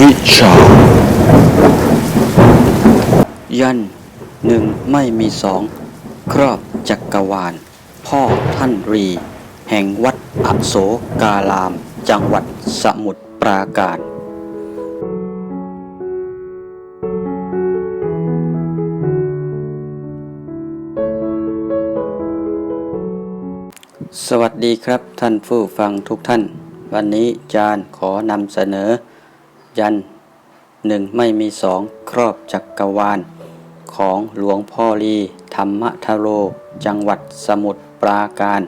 วิชา ยันหนึ่งไม่มีสอง ครอบจักรวาล พ่อท่านรี แห่งวัดอโศการาม จังหวัดสมุทรปราการสวัสดีครับท่านผู้ฟังทุกท่าน วันนี้จารย์ขอนำเสนอ ยันหนึ่งไม่มีสองครอบจักกรวาล ของหลวงพ่อลีธรรมทโร จังหวัดสมุทรปราการ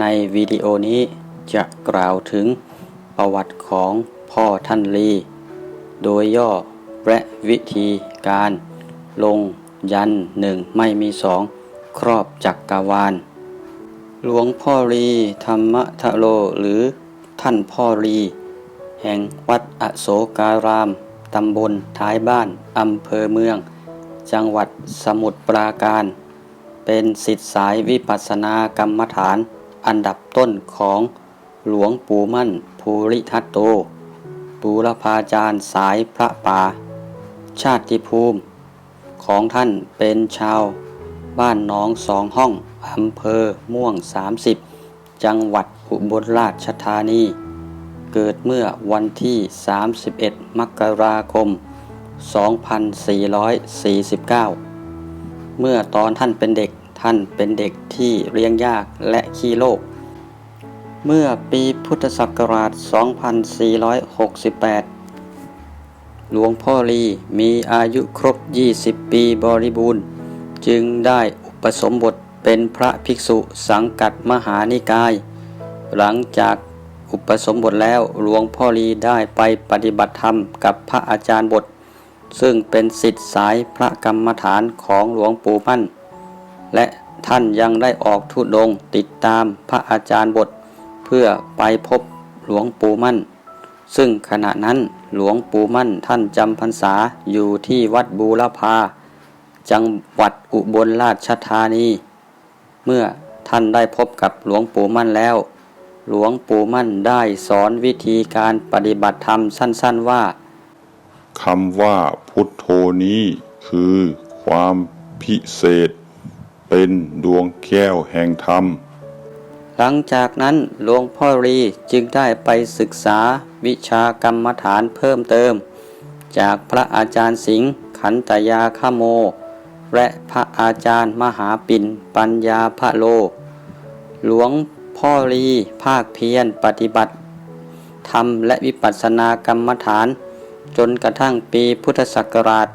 ในวิดีโอนี้จะกล่าวถึงประวัติของพ่อท่านลี โดยย่อและวิธีการลงยันหนึ่งไม่มีสองครอบจักกรวาล หลวงพ่อรีธรรมทโรหรือท่านพ่อรี แห่งวัดอโศการาม ตำบลท้ายบ้าน อำเภอเมือง จังหวัดสมุทรปราการ เป็นสิทธิสายวิปัสสนากรรมฐาน อันดับต้นของหลวงปู่มั่นภูริทัตโตบูรพาจารย์สายพระป่า ชาติภูมิ ของท่านเป็นชาว บ้านหน้องสองห้องอำเภอม่วง 30 จังหวัดอุบลราชธานี เกิดเมื่อวันที่ 31 มกราคม 2449 เมื่อตอนท่านเป็นเด็กท่านเป็นเด็กที่เลี้ยงยากและขี้โลก เมื่อปีพุทธศักราช 2468 หลวงพ่อลีมีอายุครบ 20 ปีบริบูรณ์ จึงได้อุปสมบทเป็นพระภิกษุสังกัดมหานิกาย หลังจาก อุปสมบทแล้วหลวงพ่อลีได้ไปปฏิบัติธรรมกับพระอาจารย์บท ซึ่งเป็นสิทธิสายพระกรรมฐานของหลวงปู่มั่น และท่านยังได้ออกทุดงติดตามพระอาจารย์บท เพื่อไปพบหลวงปู่มั่น ซึ่งขณะนั้นหลวงปู่มั่นท่านจำพรรษาอยู่ที่วัดบูรพา จังหวัดอุบลราชธานี เมื่อท่านได้พบกับหลวงปู่มั่นแล้ว หลวงปู่มั่นได้สอนวิธีการปฏิบัติธรรมสั้น ๆว่าคำว่าพุทโธนี้คือความพิเศษ เป็นดวงแก้วแห่งธรรม หลังจากนั้นหลวงพ่อรีจึงได้ไปศึกษาวิชากรรมฐานเพิ่มเติม จากพระอาจารย์สิงห์ขันตยาคโม และพระอาจารย์มหาปิ่นปัญญาพะโล หลวง พ่อรีภาคเพียรปฏิบัติธรรมและวิปัสสนากรรมฐาน จนกระทั่งปีพุทธศักราช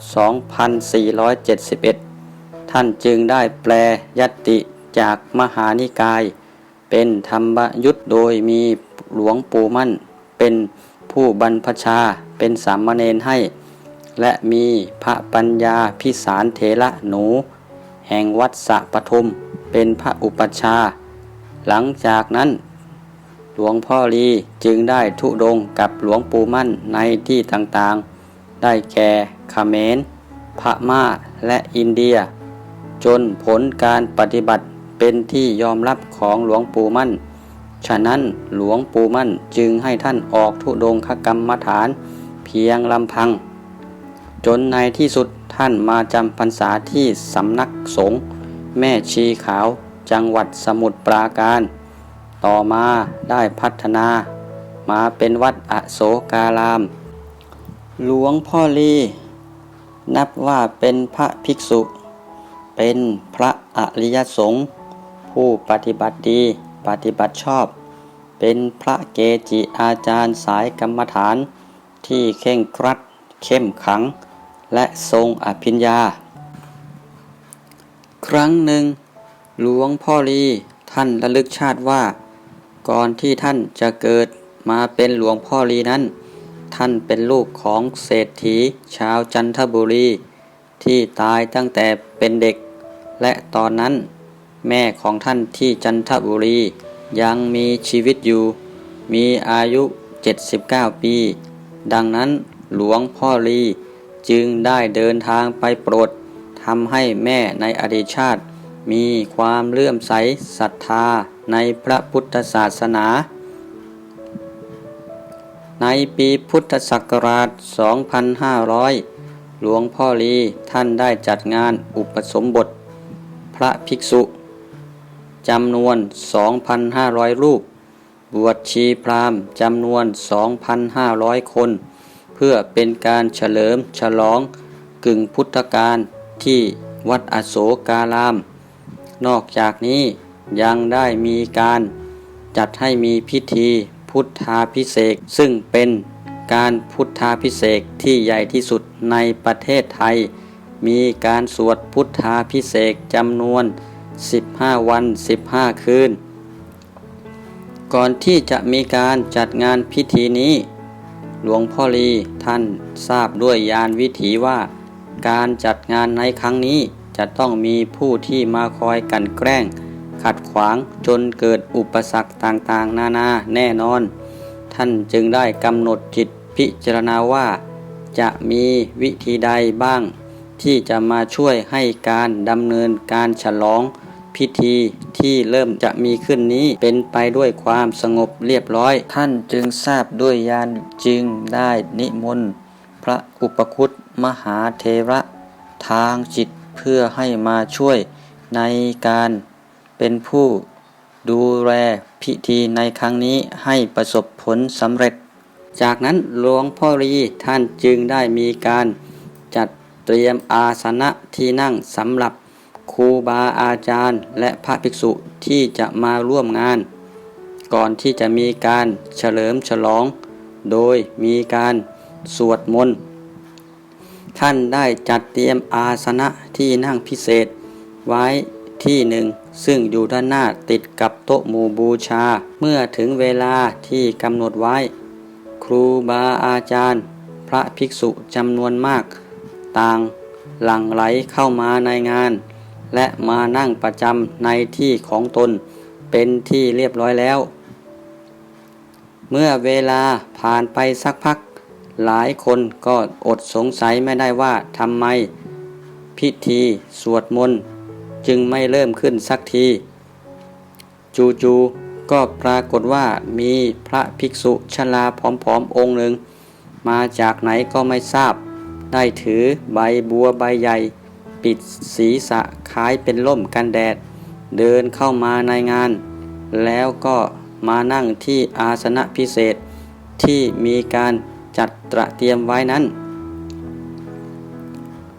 2471 ท่านจึงได้แปลยตติจากมหานิกาย เป็นธรรมยุทธโดยมีหลวงปู่มั่น เป็นผู้บรรพชาเป็นสามเณรให้ และมีพระปัญญาพิสารเถระหนู แห่งวัดสะปทุม เป็นพระอุปชา หลังจากนั้น หลวงพ่อลีจึงได้ทุดงกับหลวงปู่มั่นในที่ต่างๆ ได้แก่เขมรพม่าและอินเดีย จนผลการปฏิบัติเป็นที่ยอมรับของหลวงปู่มั่น ฉะนั้นหลวงปู่มั่นจึงให้ท่านออกทุดงคกรรมฐานเพียงลำพัง จนในที่สุดท่านมาจำพรรษาที่สำนักสงฆ์แม่ชีขาว จังหวัดสมุทรปราการ ต่อมาได้พัฒนา มาเป็นวัดอโศการาม หลวงพ่อลี นับว่าเป็นพระภิกษุ เป็นพระอริยสงฆ์ผู้ปฏิบัติดีปฏิบัติชอบ เป็นพระเกจิอาจารย์สายกรรมฐาน ที่เข่งครัด เข้มขัง และทรงอภิญญา ครั้งหนึ่ง หลวงพ่อลีท่านระลึกชาติว่า ก่อนที่ท่านจะเกิดมาเป็นหลวงพ่อลีนั้น ท่านเป็นลูกของเศรษฐีชาวจันทบุรี ที่ตายตั้งแต่เป็นเด็ก และตอนนั้น แม่ของท่านที่จันทบุรี ยังมีชีวิตอยู่ มีอายุ 79 ปี ดังนั้นหลวงพ่อลีจึงได้เดินทางไปโปรดทำให้แม่ในอดีตชาติ มีความเลื่อมใสศรัทธาในพระพุทธศาสนา ในปีพุทธศักราช 2500 หลวงพ่อลีท่านได้จัดงานอุปสมบท พระภิกษุจำนวน 2,500 รูป บวชชีพราหมณ์จำนวน 2,500 คน เพื่อเป็นการเฉลิมฉลองกึ่งพุทธกาลที่วัดอโศการาม นอกจากนี้ยังได้มีการจัดให้มีพิธีพุทธาพิเศษซึ่งเป็นการพุทธาพิเศษที่ใหญ่ที่สุดในประเทศไทย มีการสวดพุทธาพิเศษจำนวน 15 วัน 15 คืน ก่อนที่จะมีการจัดงานพิธีนี้ หลวงพ่อลีท่านทราบด้วยยานวิถีว่า การจัดงานในครั้งนี้ จะต้องมีผู้ที่มาคอยกันแกล้ง ขัดขวางจนเกิดอุปสรรคต่างๆ นานาแน่นอน ท่านจึงได้กำหนดจิตพิจารณาว่า จะมีวิธีใดบ้าง ที่จะมาช่วยให้การดำเนินการฉลองพิธีที่เริ่มจะมีขึ้นนี้เป็นไปด้วยความสงบเรียบร้อย ท่านจึงทราบด้วยญาณจึงได้นิมนต์ พระอุปคุตมหาเทระ ทางจิต เพื่อให้มาช่วยในการเป็นผู้ดูแลพิธีในครั้งนี้ให้ประสบผลสำเร็จ จากนั้นหลวงพ่อรีท่านจึงได้มีการจัดเตรียมอาสนะที่นั่งสำหรับครูบาอาจารย์และพระภิกษุที่จะมาร่วมงาน ก่อนที่จะมีการเฉลิมฉลอง โดยมีการสวดมนต์ท่านได้จัดเตรียมอาสนะ ที่นั่งพิเศษ ไว้ที่หนึ่ง ซึ่งอยู่ด้านหน้าติดกับโต๊ะหมู่บูชา เมื่อถึงเวลาที่กำหนดไว้ ครูบาอาจารย์ พระภิกษุจำนวนมาก ต่างหลั่งไหลเข้ามาในงาน และมานั่งประจำในที่ของตนเป็นที่เรียบร้อยแล้ว เมื่อเวลาผ่านไปสักพัก หลายคนก็อดสงสัยไม่ได้ว่าทำไม พิธีสวดมนต์จึงไม่เริ่มขึ้นสักที จูๆก็ปรากฏว่ามีพระภิกษุชราผอมๆองค์หนึ่ง มาจากไหนก็ไม่ทราบ ได้ถือใบบัวใบใหญ่ ปิดศีรษะคล้ายเป็นล่มกันแดด เดินเข้ามาในงาน แล้วก็มานั่งที่อาสนะพิเศษที่มีการจัดตระเตรียมไว้นั้น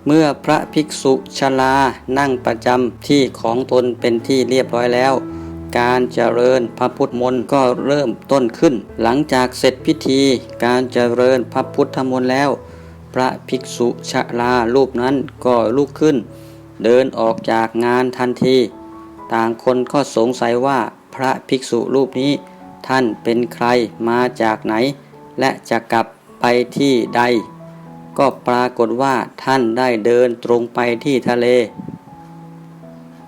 เมื่อพระภิกษุชรานั่งประจำที่ของตนเป็นที่เรียบร้อยแล้ว การเจริญพระพุทธมนต์ก็เริ่มต้นขึ้น หลังจากเสร็จพิธี การเจริญพระพุทธมนต์แล้ว พระภิกษุชรารูปนั้นก็ลุกขึ้น เดินออกจากงานทันที ต่างคนก็สงสัยว่าพระภิกษุรูปนี้ท่านเป็นใครมาจากไหน และจะกลับไปที่ใด ก็ปรากฏว่าท่านได้เดินตรงไปที่ทะเล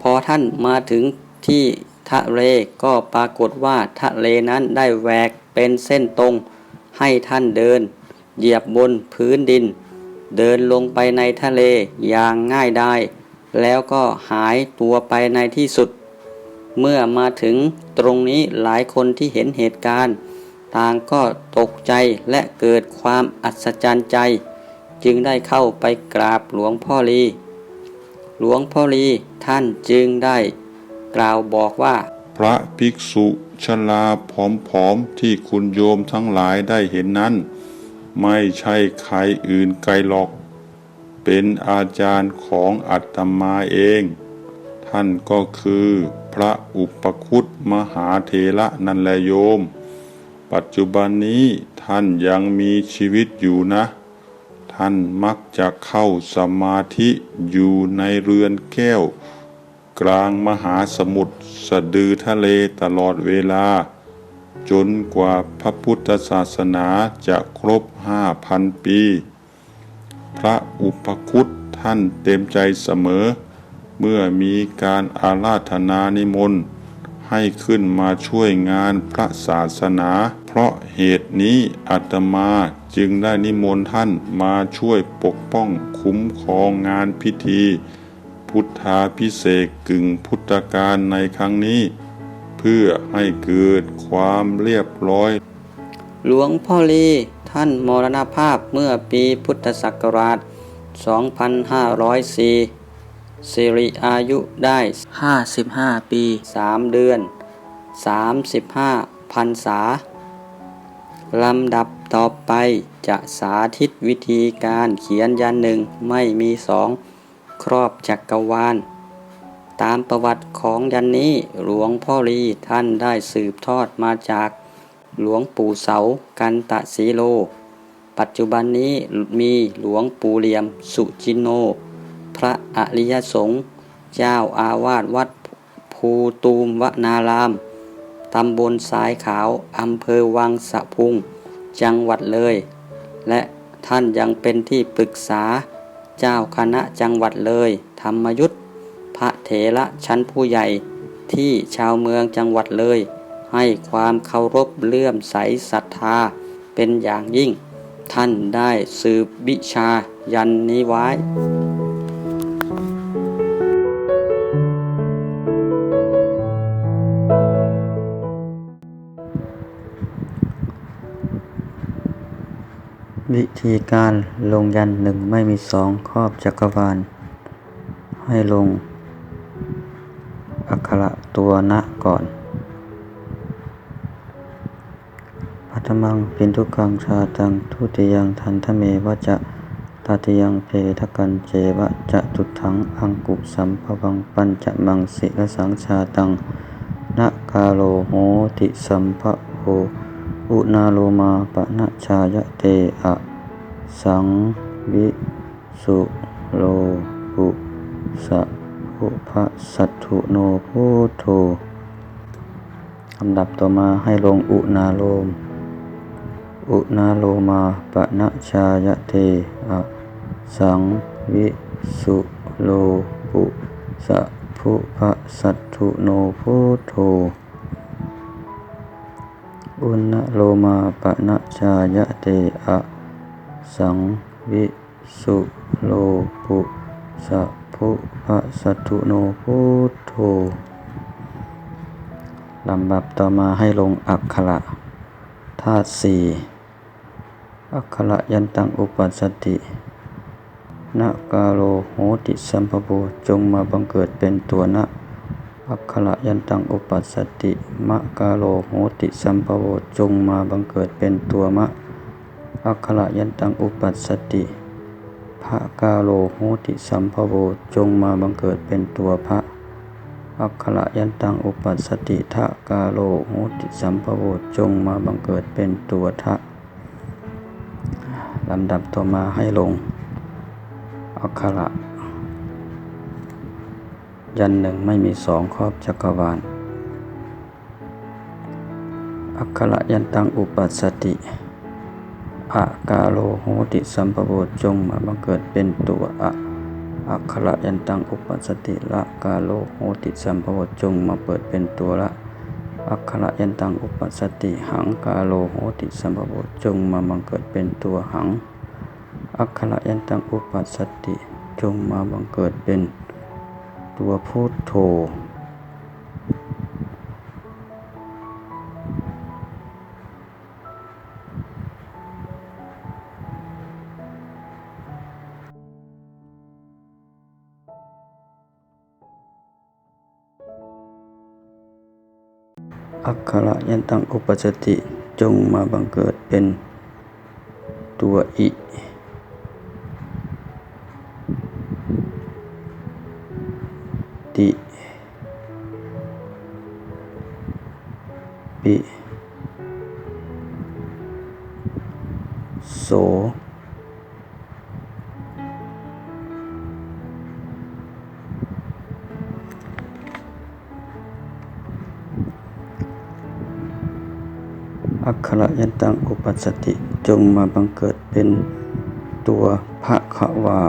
พอท่านมาถึงที่ทะเลก็ปรากฏว่าทะเลนั้นได้แหวกเป็นเส้นตรง ให้ท่านเดิน เหยียบบนพื้นดิน เดินลงไปในทะเลอย่างง่ายได้แล้วก็หายตัวไปในที่สุด เมื่อมาถึงตรงนี้หลายคนที่เห็นเหตุการณ์ ต่างก็ตกใจและเกิดความอัศจรรย์ใจ จึงได้เข้าไปกราบหลวงพ่อลี หลวงพ่อลีท่านจึงได้กล่าวบอกว่า พระภิกษุชราผอมๆที่คุณโยมทั้งหลายได้เห็นนั้น ไม่ใช่ใครอื่นไกลหรอก เป็นอาจารย์ของอัตมาเอง ท่านก็คือพระอุปคุตมหาเถระนันแลโยม ปัจจุบันนี้ท่านยังมีชีวิตอยู่นะ ท่านมักจะเข้าสมาธิอยู่ในเรือนแก้ว กลางมหาสมุทรสะดือทะเลตลอดเวลา จนกว่าพระพุทธศาสนาจะครบห้าพันปี พระอุปคุตท่านเต็มใจเสมอ เมื่อมีการอาราธนานิมนต์ให้ขึ้นมาช่วยงานพระศาสนา เพราะเหตุนี้อาตมา จึงได้นิมนต์ท่านมาช่วยปกป้องคุ้มครองงานพิธี พุทธาพิเศษกึ่งพุทธกาลในครั้งนี้ เพื่อให้เกิดความเรียบร้อย หลวงพ่อลีท่านมรณภาพเมื่อปีพุทธศักราช 2504สิริอายุได้ 55 ปี 3 เดือน 35พรรษาลำดับ ต่อไปจะสาธิตวิธีการเขียนยันหนึ่งไม่มีสองครอบจักรวาล ตามประวัติของยันนี้หลวงพ่อรีท่านได้สืบทอดมาจากหลวงปู่เสากันตะสีโล ปัจจุบันนี้มีหลวงปู่เหลี่ยมสุจินโน พระอริยสงฆ์เจ้าอาวาสวัดภูตูมวนาราม ตำบลสายขาว อำเภอวังสะพุง จังหวัดเลย และท่านยังเป็นที่ปรึกษาเจ้าคณะจังหวัดเลย ธรรมยุทธพระเถระชั้นผู้ใหญ่ที่ชาวเมืองจังหวัดเลย ให้ความเคารพเลื่อมใสศรัทธาเป็นอย่างยิ่ง ท่านได้สืบวิชายันนี้ไว้ วิธีการลงยันหนึ่งไม่มีสองครอบจักรวาล ให้ลง อักขระตัวนะก่อนพัทมังปินทุกังชาตังทุติยังทันทเมวะจะตาติยังเพทกันเจวะจะตุถังอังกุสัมภวังปัญจมังสิรสังชาตังนะกาโลโหติสัมภโห อุนาโลมาปะนะชายะเตอะสังวิสุโลปุสะภุพะสัตถุโนพุทโธลำดับต่อมาให้ลงอุนาโลม อุนาโลมาปะนะชายะเตอะสังวิสุโลปุสะภุพะสัตถุโนพุทโธ อุณโลมาปะนะชายะเตอะสังวิสุโลปุสะภุพะสัตุโนพุทโธลำดับต่อมาให้ลงอักขระธาตุสี่อักขระยันตังอุปัสสตินกาโลโหติสัมภโบจงมาบังเกิดเป็นตัวนะ อักขระยันตังอุปัสสติมะกาโลโหติสัมภโวจงมาบังเกิดเป็นตัวมะอักขระยันตังอุปัสสติพระกาโลโหติสัมภโวจงมาบังเกิดเป็นตัวพระอักขระยันตังอุปัสสติทะกาโลโหติสัมภโวจงมาบังเกิดเป็นตัวทะลำดับต่อมาให้ลงอักขระ ยันหนึ่งไม่มีสองครอบจักรวาล อักขระยันตังอุปัสสติอะกาโลโหติสัมปโวจงมาบังเกิดเป็นตัวอะอักขระยันตังอุปัสสติละกาโลโหติสัมปโวจงมาเปิดเป็นตัวละอักขระยันตังอุปัสสติหังกาโลโหติสัมปโวจงมาบังเกิดเป็นตัวหังอักขระยันตังอุปัสสติจงมาบังเกิดเป็น ตัวพุทโธอักขระยันตังอุปสสติจงมาบังเกิดเป็นตัวอิ ปิโสอักขระยันตังอุปัสสติจงมาบังเกิดเป็นตัวพระขวา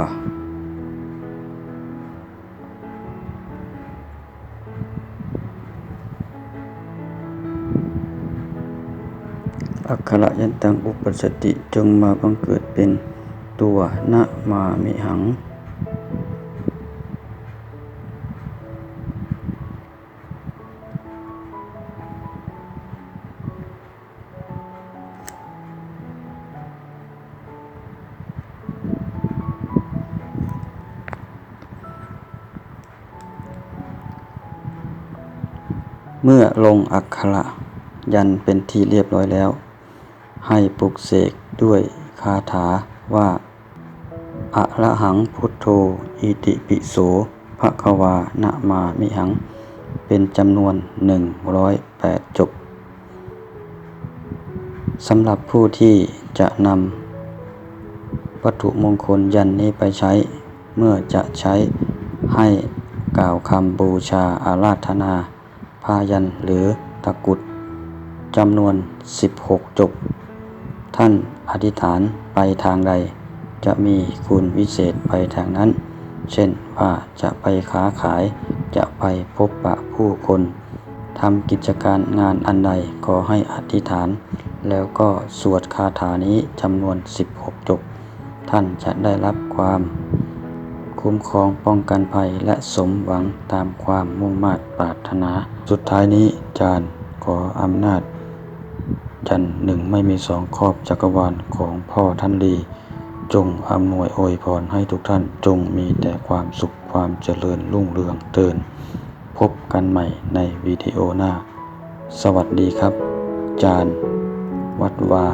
อัคระยันตังอุปสติจงมาบังเกิดเป็นตัวนะมามิหัง เมื่อลงอักขระยันเป็นที่เรียบร้อยแล้ว ให้ปลุกเสกด้วยคาถาว่าอะระหังพุทโธอิติปิโสภะคะวานะมามิหัง เป็นจำนวน 108 จบสำหรับผู้ที่จะนำวัตถุมงคลยันนี้ไปใช้ เมื่อจะใช้ให้กล่าวคำบูชาอาราธนา พายันหรือตะกุดจำนวน 16 จบ ท่านอธิษฐานไปทางใด จะมีคุณวิเศษไปทางนั้น เช่นว่าจะไปค้าขาย จะไปพบปะผู้คนทำกิจการงานอันใดขอให้อธิษฐาน แล้วก็สวดคาถานี้จำนวน 16 จบ ท่านจะได้รับความ คุ้มครองป้องกันภัยและสมหวังตามความมุ่งมา่ปรารถนา สุดท้ายนี้จารย์ขออำนาจ ยันหนึ่งไม่มีสองครอบจักรวาลของพ่อท่านลี จงอำนวยอวยพรให้ทุกท่านจงมีแต่ความสุขความเจริญรุ่งเรืองเตือนพบกันใหม่ในวิดีโอหน้า สวัสดีครับ จาน วัดวา